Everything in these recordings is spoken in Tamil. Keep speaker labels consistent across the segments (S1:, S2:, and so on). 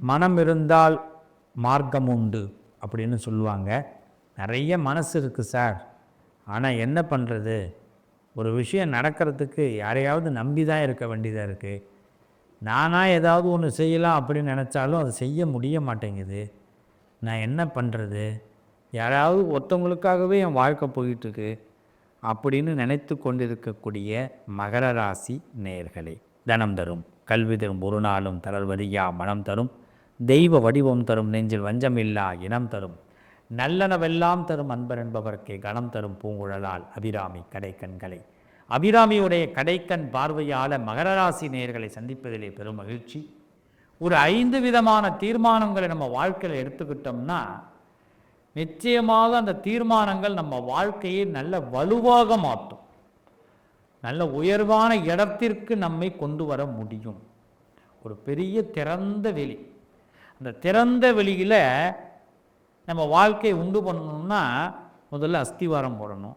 S1: மனம் இருந்தால் மார்க்கம் உண்டு அப்படின்னு சொல்லுவாங்க. நிறைய மனசு இருக்குது சார். ஆனால் என்ன பண்ணுறது ஒரு விஷயம் நடக்கிறதுக்கு யாரையாவது நம்பி தான் இருக்க வேண்டியதாக இருக்குது நானாக ஏதாவது ஒன்று செய்யலாம் அப்படின்னு நினச்சாலும் அதை செய்ய முடிய மாட்டேங்குது. நான் என்ன பண்ணுறது யாராவது ஒருத்தவங்களுக்காகவே என் வாழ்க்கை போயிட்டுருக்கு அப்படின்னு நினைத்து கொண்டிருக்கக்கூடிய மகர ராசி நேயர்களே தனம் தரும் கல்வி தரும் ஒரு நாளும் தளர்வதியா மனம் தரும். தெய்வ வடிவம் தரும் நெஞ்சில் வஞ்சமில்லா இனம் தரும். நல்லனவெல்லாம் தரும் அன்பர் என்பவர்க்கே கணம் தரும் பூங்குழலால் அபிராமி கடைக்கண்களை. அபிராமியுடைய கடைக்கண் பார்வையால் மகர ராசி நேயர்களை சந்திப்பதிலே பெரும் மகிழ்ச்சி. ஒரு ஐந்து விதமான தீர்மானங்களை நம்ம வாழ்க்கையில் எடுத்துக்கிட்டோம்னா நிச்சயமாக அந்த தீர்மானங்கள் நம்ம வாழ்க்கையை நல்ல வலுவாக மாற்றும். நல்ல உயர்வான இடத்திற்கு நம்மை கொண்டு வர முடியும். ஒரு பெரிய திறந்த வெளி. அந்த திறந்த வெளியில் நம்ம வாழ்க்கையை உண்டு பண்ணணும்னா முதல்ல அஸ்திவாரம் போடணும்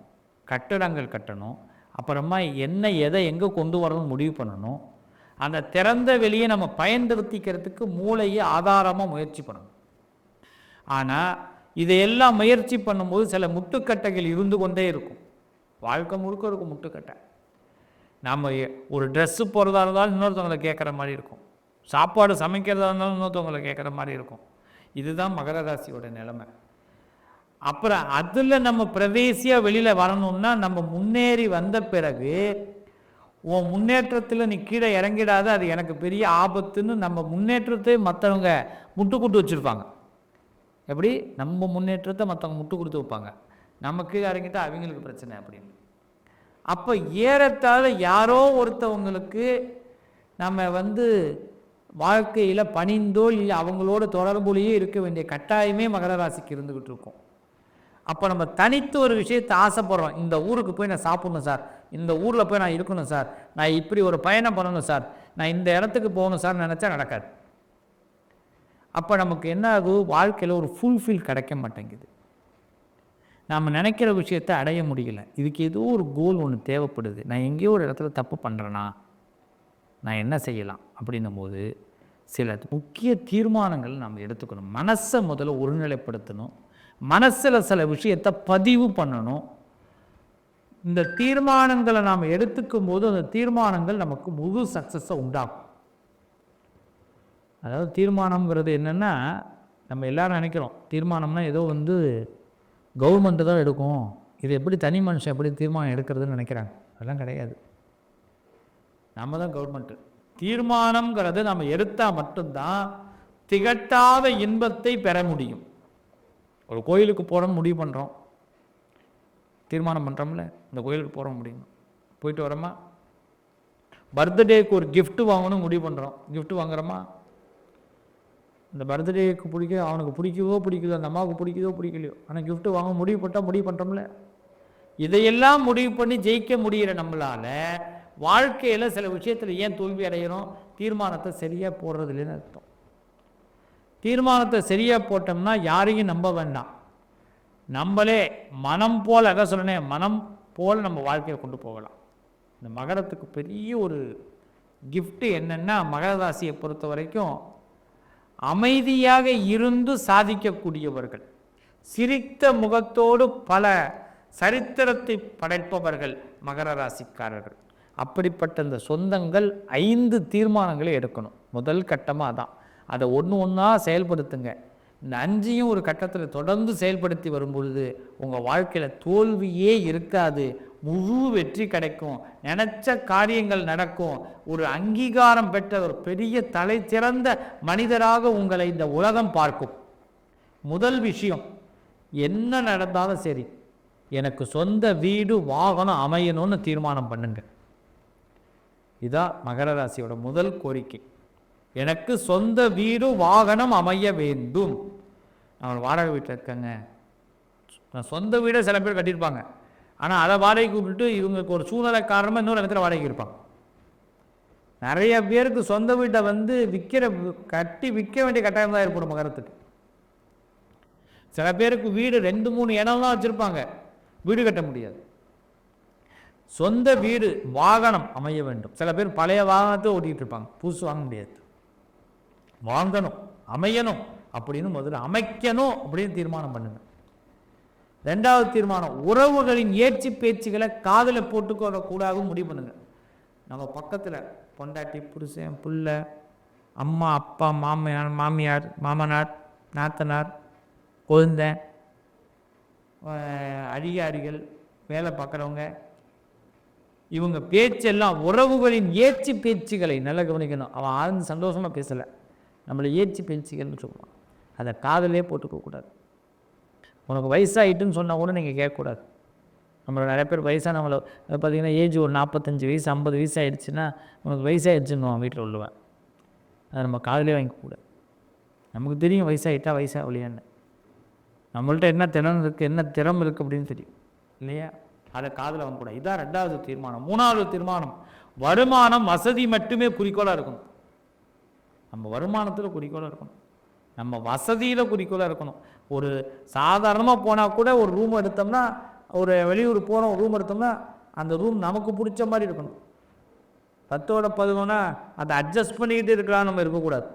S1: கட்டடங்கள் கட்டணும் அப்புறமா என்ன எதை எங்கே கொண்டு வரணும்னு முடிவு பண்ணணும். அந்த திறந்த வெளியை நம்ம பயன்படுத்திக்கிறதுக்கு மூளையை ஆதாரமாக முயற்சி பண்ணணும். ஆனால் இதையெல்லாம் முயற்சி பண்ணும்போது சில முட்டுக்கட்டைகள் இருந்து கொண்டே இருக்கும். வாழ்க்கை முழுக்க இருக்கும் முட்டுக்கட்டை. நம்ம ஒரு ட்ரெஸ்ஸு போகிறதா இருந்தாலும் இன்னொருத்தவங்களை கேட்குற மாதிரி இருக்கும். சாப்பாடு சமைக்கிறதா இருந்தாலும் இன்னொருத்தவங்களை கேட்குற மாதிரி இருக்கும். இதுதான் மகர ராசியோட நிலைமை. அப்புறம் அதில் நம்ம பிரவேசியாக வெளியில் வரணும்னா நம்ம முன்னேறி வந்த பிறகு உன் முன்னேற்றத்தில் நீ கீழே இறங்கிடாத அது எனக்கு பெரிய ஆபத்துன்னு நம்ம முன்னேற்றத்தை மற்றவங்க முட்டு கொடுத்து வச்சுருப்பாங்க. எப்படி? நம்ம முன்னேற்றத்தை மற்றவங்க முட்டு கொடுத்து வைப்பாங்க நமக்கு இறங்கிட்டா அவங்களுக்கு பிரச்சனை அப்படின்னு. அப்போ ஏறத்தாழ யாரோ ஒருத்தவங்களுக்கு நம்ம வந்து வாழ்க்கையில் பணிந்தோ இல்லை அவங்களோட தொடர்புலேயே இருக்க வேண்டிய கட்டாயமே மகர ராசிக்கு இருந்துக்கிட்டு இருக்கும். அப்போ நம்ம தனித்து ஒரு விஷயத்தை ஆசைப்படுறோம். இந்த ஊருக்கு போய் நான் சாப்பிட்ணும் சார். இந்த ஊரில் போய் நான் இருக்கணும் சார். நான் இப்படி ஒரு பயணம் பண்ணணும் சார். நான் இந்த இடத்துக்கு போகணும் சார் நினச்சா நடக்காது. அப்போ நமக்கு என்ன ஆகும் வாழ்க்கையில் ஒரு ஃபுல்ஃபில் கிடைக்க மாட்டேங்குது. நாம் நினைக்கிற விஷயத்தை அடைய முடியல. இதுக்கு ஏதோ ஒரு கோல் ஒன்று தேவைப்படுது. நான் எங்கேயோ ஒரு இடத்துல தப்பு பண்ணுறேன்னா நான் என்ன செய்யலாம் அப்படின்னும் போது சில முக்கிய தீர்மானங்கள் நம்ம எடுத்துக்கணும். மனசை முதல்ல ஒருநிலைப்படுத்தணும். மனசில் சில விஷயத்தை பதிவு பண்ணணும். இந்த தீர்மானங்களை நாம் எடுத்துக்கும் போது அந்த தீர்மானங்கள் நமக்கு முழு சக்ஸஸை உண்டாகும் அதாவது தீர்மானம்ங்கிறது என்னென்னா நம்ம எல்லாரும் நினைக்கிறோம் தீர்மானம்னா ஏதோ வந்து கவர்மெண்ட்டு தான் எடுக்கும். இது எப்படி தனி மனுஷன் எப்படி தீர்மானம் எடுக்கிறதுன்னு நினைக்கிறாங்க. அதெல்லாம் கிடையாது. நம்ம தான் கவர்மெண்ட்டு தீர்மானம்ங்கிறது நம்ம எடுத்தால் மட்டும்தான் திகட்டாத இன்பத்தை பெற முடியும். ஒரு கோயிலுக்கு போகிறோம்னு முடிவு பண்ணுறோம் தீர்மானம் பண்ணுறோம்ல இந்த கோயிலுக்கு போகிறோம் முடியும் போயிட்டு வரோமா? பர்த்டேக்கு ஒரு கிஃப்ட்டு வாங்கணும் முடிவு பண்ணுறோம் கிஃப்ட்டு வாங்குறோமா? இந்த பர்த்டேக்கு பிடிக்க அவனுக்கு பிடிக்கவோ பிடிக்குதோ அந்த அம்மாவுக்கு பிடிக்குதோ பிடிக்கலையோ. ஆனால் கிஃப்ட்டு வாங்க முடிவு போட்டால் முடிவு பண்ணுறோம்ல இதையெல்லாம் முடிவு பண்ணி ஜெயிக்க முடிகிற நம்மளால வாழ்க்கையில் சில விஷயத்தில் ஏன் தோல்வி அடைகிறோம் தீர்மானத்தை சரியாக போடுறது இல்லைன்னு அர்த்தம். தீர்மானத்தை சரியாக போட்டோம்னா யாரையும் நம்ப வேண்டாம். நம்மளே மனம் போல் அதான் சொன்னேன் மனம் போல் நம்ம வாழ்க்கையை கொண்டு போகலாம். இந்த மகரத்துக்கு பெரிய ஒரு கிஃப்ட்டு என்னென்னா மகர ராசியை பொறுத்த வரைக்கும் அமைதியாக இருந்து சாதிக்கக்கூடியவர்கள் சிரித்த முகத்தோடு பல சரித்திரத்தை படைப்பவர்கள் மகர ராசிக்காரர்கள் அப்படிப்பட்ட இந்த சொந்தங்கள் ஐந்து தீர்மானங்களை எடுக்கணும். முதல் கட்டமாக தான் அதை ஒன்று ஒன்றா செயல்படுத்துங்க. இந்த அஞ்சையும் ஒரு கட்டத்தில் தொடர்ந்து செயல்படுத்தி வரும்பொழுது உங்கள் வாழ்க்கையில் தோல்வியே இருக்காது. முழு வெற்றி கிடைக்கும். நினச்ச காரியங்கள் நடக்கும். ஒரு அங்கீகாரம் பெற்ற ஒரு பெரிய தலை சிறந்த மனிதராக உங்களை இந்த உலகம் பார்க்கும். முதல் விஷயம் என்ன நடந்தாலும் சரி எனக்கு சொந்த வீடு வாகனம் அமையணும்னு தீர்மானம் பண்ணுங்கள் இதான் மகர ராசியோட முதல் கோரிக்கை. எனக்கு சொந்த வீடு வாகனம் அமைய வேண்டும். நான் வாடகை வீட்டில் இருக்கேங்க. நான் சொந்த வீடை சில பேர் கட்டியிருப்பாங்க. ஆனால் அதை வாடகைக்கு விட்டுட்டு இவங்களுக்கு ஒரு சூழ்நிலை காரணமாக இன்னொரு இடத்துல வாடகைக்கு இருப்பாங்க. நிறைய பேருக்கு சொந்த வீட்டை வந்து விற்கிற கட்டி விற்க வேண்டிய கட்டாயம் தான் ஏற்படும் மகரத்துக்கு. சில பேருக்கு வீடு ரெண்டு மூணு இடம்லாம் வச்சுருப்பாங்க. வீடு கட்ட முடியாது. சொந்த வீடு வாகனம் அமைய வேண்டும். சில பேர் பழைய வாகனத்தை ஓட்டிகிட்டு இருப்பாங்க. புதுசு வாங்க முடியாது. வாங்கணும் அமையணும் அப்படின்னு முதல்ல அமைக்கணும் அப்படின்னு தீர்மானம் பண்ணுங்க. ரெண்டாவது தீர்மானம் உறவுகளின் ஏச்சு பேச்சுகளை காதில் போட்டுக்கொள்ள முடிவு பண்ணுங்க. நம்ம பக்கத்தில் பொண்டாட்டி புருஷன் புள்ள அம்மா அப்பா மாமியார் மாமியார் மாமனார் நாத்தனார் குழந்தை அஹ், அதிகாரிகள் வேலை பார்க்குறவங்க இவங்க பேச்செல்லாம் உறவுகளின் ஏற்றி பேச்சுகளை நல்லா கவனிக்கணும். அவன் ஆழ்ந்து சந்தோஷமாக பேசலை. நம்மளை ஏற்றி பேச்சுகள்னு சொல்லுவான். அதை காதலே போட்டுக்க கூடாது. உனக்கு வயசாகிட்டுன்னு சொன்னால் கூட நீங்கள் கேட்கக்கூடாது. நம்மளோட நிறைய பேர் வயசானவங்கள பார்த்தீங்கன்னா ஏஜ் ஒரு நாற்பத்தஞ்சு வயசு ஐம்பது வயசு ஆகிடுச்சுன்னா உனக்கு வயசாகிடுச்சுன்னு வீட்டில் உள்ளுவேன் அதை நம்ம காதலே வாங்கிக்கூடாது நமக்கு தெரியும் வயசாகிட்டா வயசாகலையான்னு நம்மள்ட்ட என்ன திறன் இருக்குது என்ன திறம் இருக்குது அப்படின்னு தெரியும். இல்லையா? அதை காதில் வாங்கக்கூடாது இதான் ரெண்டாவது தீர்மானம். மூணாவது தீர்மானம் வருமானம் வசதி மட்டுமே குறிக்கோளாக இருக்கணும். நம்ம வருமானத்தில் குறிக்கோளாக இருக்கணும். நம்ம வசதியில் குறிக்கோளாக இருக்கணும். ஒரு சாதாரணமாக போனால் கூட ஒரு ரூம் எடுத்தோம்னா ஒரு வெளியூர் போகிறோம் ரூம் எடுத்தோம்னா அந்த ரூம் நமக்கு பிடிச்ச மாதிரி இருக்கணும். பத்தோட பதினொன்னா அதை அட்ஜஸ்ட் பண்ணிக்கிட்டு இருக்கலாம் நம்ம இருக்கக்கூடாது.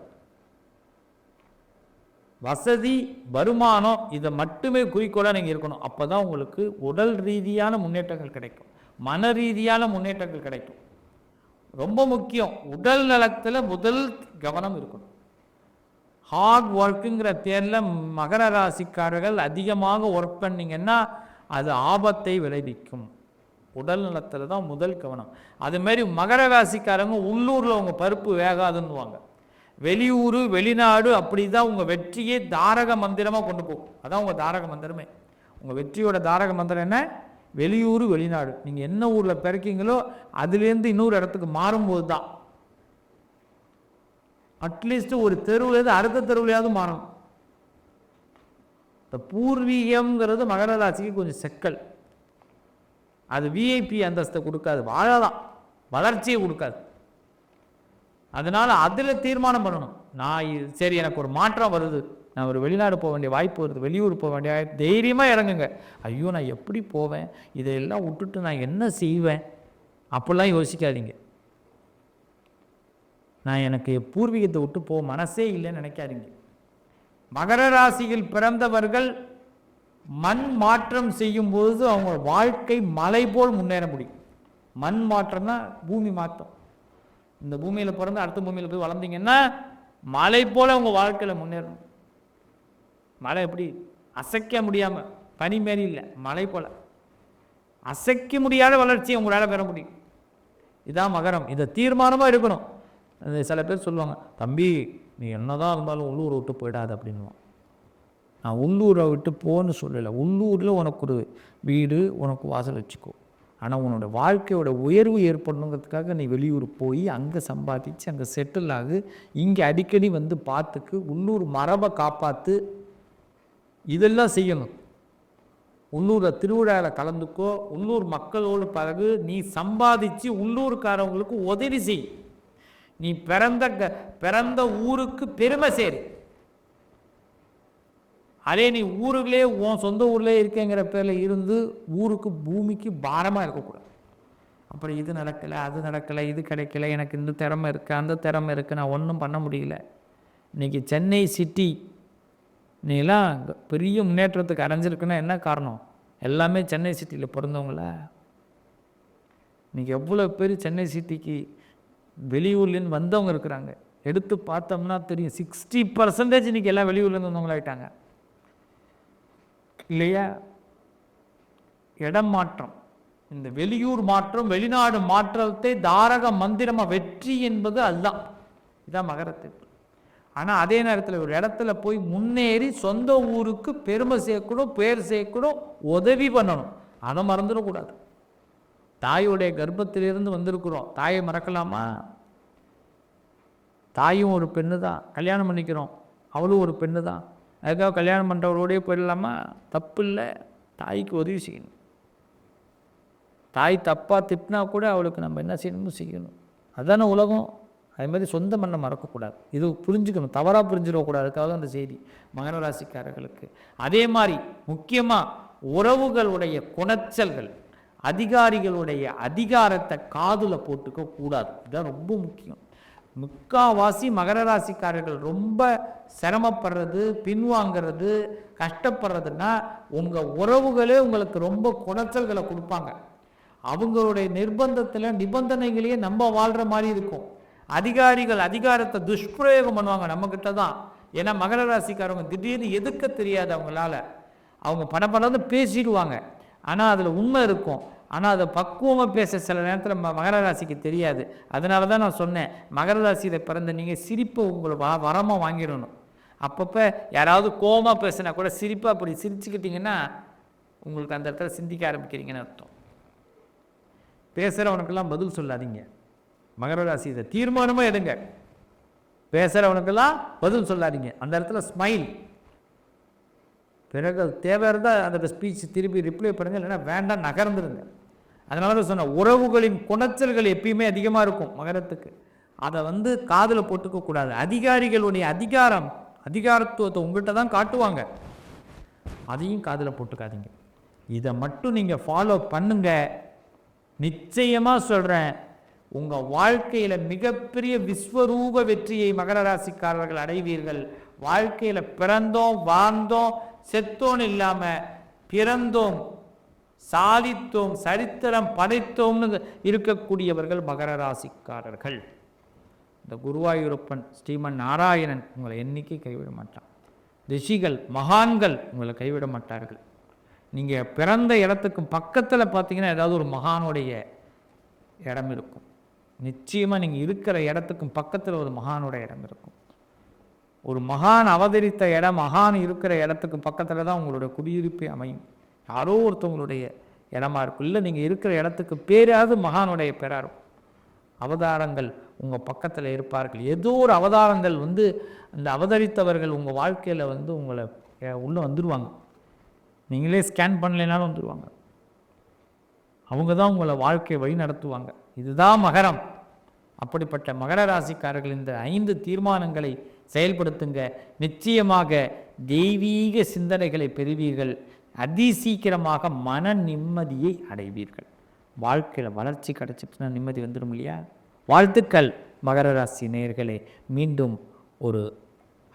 S1: வசதி வருமானம் இதை மட்டுமே குறிக்கோளாக நீங்கள் இருக்கணும். அப்போ தான் உங்களுக்கு உடல் ரீதியான முன்னேற்றங்கள் கிடைக்கும். மன ரீதியான முன்னேற்றங்கள் கிடைக்கும். ரொம்ப முக்கியம். உடல் நலத்தில் முதல் கவனம் இருக்கணும். ஹார்ட் ஒர்க்குங்கிற பேரில் மகர ராசிக்காரர்கள் அதிகமாக ஒர்க் பண்ணிங்கன்னா அது ஆபத்தை விளைவிக்கும். உடல் நலத்தில் தான் முதல் கவனம். அதுமாரி மகர ராசிக்காரங்க உள்ளூரில் அவங்க பருப்பு வேகாதுன்னுவாங்க. வெளியூர் வெளிநாடு அப்படி தான் உங்கள் வெற்றியே தாரக மந்திரமாக கொண்டு போகும் அதான் உங்கள் தாரக மந்திரமே. உங்கள் வெற்றியோட தாரக மந்திரம் என்ன? வெளியூர் வெளிநாடு. நீங்கள் என்ன ஊரில் பிறக்கீங்களோ அதுலேருந்து இன்னொரு இடத்துக்கு மாறும்போது தான். அட்லீஸ்ட் ஒரு தெருவுலேருந்து அடுத்த தெருவுலையாவது மாறணும். இந்த பூர்வீகம்ங்கிறது மகர ராசிக்கு கொஞ்சம் செக்கல். அது விஐபி அந்தஸ்தை கொடுக்காது. வாழலாம் வளர்ச்சியை கொடுக்காது. அதனால் அதில் தீர்மானம் பண்ணணும். நான் சரி எனக்கு ஒரு மாற்றம் வருது. நான் ஒரு வெளிநாடு போக வேண்டிய வாய்ப்பு வருது. வெளியூர் போக வேண்டிய வாய்ப்பு தைரியமாக இறங்குங்க. ஐயோ நான் எப்படி போவேன்? இதையெல்லாம் விட்டுட்டு நான் என்ன செய்வேன்? அப்படிலாம் யோசிக்காதீங்க. நான் எனக்கு பூர்வீகத்தை விட்டு போக மனசே இல்லைன்னு நினைக்காதீங்க. மகர ராசியில் பிறந்தவர்கள் மண் மாற்றம் செய்யும் பொழுது அவங்க வாழ்க்கை மலை போல் முன்னேற முடியும். மண் மாற்றம்னா பூமி மாற்றம். இந்த பூமியில் பிறந்து அடுத்த பூமியில் போய் வளர்ந்தீங்கன்னா மலை போல் உங்கள் வாழ்க்கையில் முன்னேறணும். மலை எப்படி? அசைக்க முடியாமல் பனி மாரி இல்லை மலை போல். அசைக்க முடியாத வளர்ச்சியை உங்களால் பெற முடியும். இதான் மகரம். இதை தீர்மானமாக இருக்கணும் சில பேர் சொல்லுவாங்க தம்பி நீ என்னதான் இருந்தாலும் உள்ளூரை விட்டு போயிடாது அப்படின்வான் நான் உள்ளூரை விட்டு போன்னு சொல்லலை. உள்ளூரில் உனக்கு ஒரு வீடு உனக்கு வாசல் வச்சுக்கோ. ஆனால் உன்னோட வாழ்க்கையோட உயர்வு ஏற்படணுங்கிறதுக்காக நீ வெளியூர் போய் அங்கே சம்பாதிச்சு அங்கே செட்டில் ஆகு. இங்கே அடிக்கடி வந்து பார்த்துக்கு உள்ளூர் மரபை காப்பாற்று இதெல்லாம் செய்யணும். உள்ளூரில் திருவிழாவில் கலந்துக்கோ உள்ளூர் மக்களோடு பிறகு நீ சம்பாதிச்சு உள்ளூர்காரவங்களுக்கு உதவி செய். நீ பிறந்த க- பிறந்த ஊருக்கு பெருமை சேரு. அதே நீ ஊருக்குள்ளே உன் சொந்த ஊர்லேயே இருக்கேங்கிற பேரில் இருந்து ஊருக்கு பூமிக்கு பாரமாக இருக்கக்கூடாது. அப்புறம் இது நடக்கலை அது நடக்கலை இது கிடைக்கல எனக்கு இந்த திறமை இருக்குது அந்த திறமை இருக்குது நான் ஒன்றும் பண்ண முடியல. இன்னைக்கு சென்னை சிட்டி நீலாம் பெரிய முன்னேற்றத்துக்கு அடைஞ்சிருக்குன்னா என்ன காரணம்? எல்லாமே சென்னை சிட்டியில் பிறந்தவங்களா இன்றைக்கி எவ்வளோ பேர் சென்னை சிட்டிக்கு வெளியூர்லேருந்து வந்தவங்க இருக்கிறாங்க. எடுத்து பார்த்தோம்னா தெரியும் சிக்ஸ்டி பர்சன்டேஜ் இன்றைக்கி எல்லாம் வெளியூர்லேருந்து வந்தவங்களாகிட்டாங்க இல்லையா? இடம் மாற்றம். இந்த வெளியூர் மாற்றம் வெளிநாடு மாற்றத்தை தாரக மந்திரமாக வெற்றி என்பது அதுதான். இதான் மகரத்திற்கு ஆனால் அதே நேரத்தில் ஒரு இடத்துல போய் முன்னேறி சொந்த ஊருக்கு பெருமை சேர்க்கணும் பேர் சேர்க்கணும் உதவி பண்ணணும். அதை மறந்துடக்கூடாது. தாயுடைய கர்ப்பத்திலிருந்து வந்திருக்கிறோம். தாயை மறக்கலாமா? தாயும் ஒரு பெண்ணு தான் கல்யாணம் பண்ணிக்கிறோம். அவளும் ஒரு பெண்ணு தான் அதுக்காக கல்யாணம் பண்ணுறவரோடய போயிடலாமா? தப்பு இல்லை தாய்க்கு உதவி செய்யணும். தாய் தப்பாக திட்டினா கூட அவளுக்கு நம்ம என்ன செய்யணுமோ செய்யணும். அதுதானே உலகம். அதே மாதிரி சொந்த மண்ணை மறக்கக்கூடாது. இது புரிஞ்சுக்கணும். தவறாக புரிஞ்சிடக்கூடாது. அதுக்காக தான் அந்த செய்தி மகனராசிக்காரர்களுக்கு. அதே மாதிரி முக்கியமாக உறவுகளுடைய குணச்சல்கள் அதிகாரிகளுடைய அதிகாரத்தை காதில் போட்டுக்க கூடாது. இதுதான் ரொம்ப முக்கியம். முக்காவாசி மகர ராசிக்காரர்கள் ரொம்ப சிரமப்படுறது பின்வாங்கிறது கஷ்டப்படுறதுன்னா உங்கள் உறவுகளே உங்களுக்கு ரொம்ப குடைச்சல்களை கொடுப்பாங்க. அவங்களுடைய நிர்பந்தத்தில் நிபந்தனைகளையே நம்ம வாழ்கிற மாதிரி இருக்கும். அதிகாரிகள் அதிகாரத்தை துஷ்பிரயோகம் பண்ணுவாங்க நம்மக்கிட்ட தான். ஏன்னா மகர ராசிக்காரவங்க திடீர்னு எதுக்க தெரியாது அவங்களால. அவங்க படப்படன்னு பேசிடுவாங்க. ஆனால் அதில் உண்மை இருக்கும். ஆனால் அதை பக்குவமாக பேச சில நேரத்தில் ம மகர ராசிக்கு தெரியாது. அதனால தான் நான் சொன்னேன் மகர ராசியில் பிறந்த நீங்கள் சிரிப்பை உங்களை வ வரமாக வாங்கிடணும். அப்பப்போ யாராவது கோவமாக பேசினா கூட சிரிப்பாக அப்படி சிரிச்சுக்கிட்டிங்கன்னா உங்களுக்கு அந்த இடத்துல சிந்திக்க ஆரம்பிக்கிறீங்கன்னு அர்த்தம். பேசுகிறவனுக்கெல்லாம் பதில் சொல்லாதீங்க. மகர ராசி இதை தீர்மானமாக எடுங்க. பேசுகிறவனுக்கெல்லாம் பதில் சொல்லாதீங்க. அந்த இடத்துல ஸ்மைல் பிறகு தேவை இருந்தால் அந்த ஸ்பீச் திருப்பி ரிப்ளை பண்ணுங்கள் இல்லைன்னா வேண்டாம் நகர்ந்துருங்க. அதனால தான் சொன்னேன் உறவுகளின் குணச்சல்கள் எப்பயுமே அதிகமாக இருக்கும் மகரத்துக்கு. அதை வந்து காதில் போட்டுக்கக்கூடாது அதிகாரிகளுடைய அதிகாரம் அதிகாரத்துவத்தை உங்கள்கிட்ட தான் காட்டுவாங்க. அதையும் காதில் போட்டுக்காதீங்க. இதை மட்டும் நீங்கள் ஃபாலோ பண்ணுங்க. நிச்சயமாக சொல்கிறேன் உங்கள் வாழ்க்கையில் மிகப்பெரிய விஸ்வரூப வெற்றியை மகர ராசிக்காரர்கள் அடைவீர்கள். வாழ்க்கையில் பிறந்தோம் வாழ்ந்தோம் செத்தோன் இல்லாமல் பிறந்தோம் சாதித்தோம் சரித்திரம் படைத்தோம்னு இருக்கக்கூடியவர்கள் மகர ராசிக்காரர்கள். இந்த குருவாயூரப்பன் ஸ்ரீமன் நாராயணன் உங்களை என்னைக்கு கைவிட மாட்டான். ரிஷிகள் மகான்கள் உங்களை கைவிட மாட்டார்கள். நீங்கள் பிறந்த இடத்துக்கு பக்கத்தில் பார்த்தீங்கன்னா ஏதாவது ஒரு மகானுடைய இடம் இருக்கும். நிச்சயமாக நீங்கள் இருக்கிற இடத்துக்கும் பக்கத்தில் ஒரு மகானோட இடம் இருக்கும். ஒரு மகான் அவதரித்த இடம் மகான் இருக்கிற இடத்துக்கு பக்கத்தில் தான் உங்களோட குடியிருப்பே அமையும். யாரோ ஒருத்தவங்களுடைய இடமா இருக்கும். இல்லை நீங்கள் இருக்கிற இடத்துக்கு பேராவது மகானுடைய பேராக இருக்கும் அவதாரங்கள் உங்கள் பக்கத்தில் இருப்பார்கள். ஏதோ ஒரு அவதாரங்கள் வந்து அந்த அவதரித்தவர்கள் உங்கள் வாழ்க்கையில் வந்து உங்களை உள்ளே வந்துடுவாங்க நீங்களே ஸ்கேன் பண்ணலைனாலும் வந்துடுவாங்க அவங்க தான் உங்களை வாழ்க்கையை வழி நடத்துவாங்க. இதுதான் மகரம். அப்படிப்பட்ட மகர ராசிக்காரர்கள் இந்த ஐந்து தீர்மானங்களை செயல்படுத்துங்க. நிச்சயமாக தெய்வீக சிந்தனைகளை பெறுவீர்கள். அதிசீக்கிரமாக மன நிம்மதியை அடைவீர்கள். வாழ்க்கையில் வளர்ச்சி கிடச்சிட்டுனா நிம்மதி வந்துடும் இல்லையா? வாழ்த்துக்கள் மகர ராசி நேயர்களே. மீண்டும் ஒரு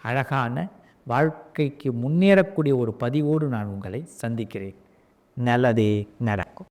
S1: அழகான வாழ்க்கைக்கு முன்னேறக்கூடிய ஒரு பதிவோடு நான் உங்களை சந்திக்கிறேன். நல்லதே நடக்கும்.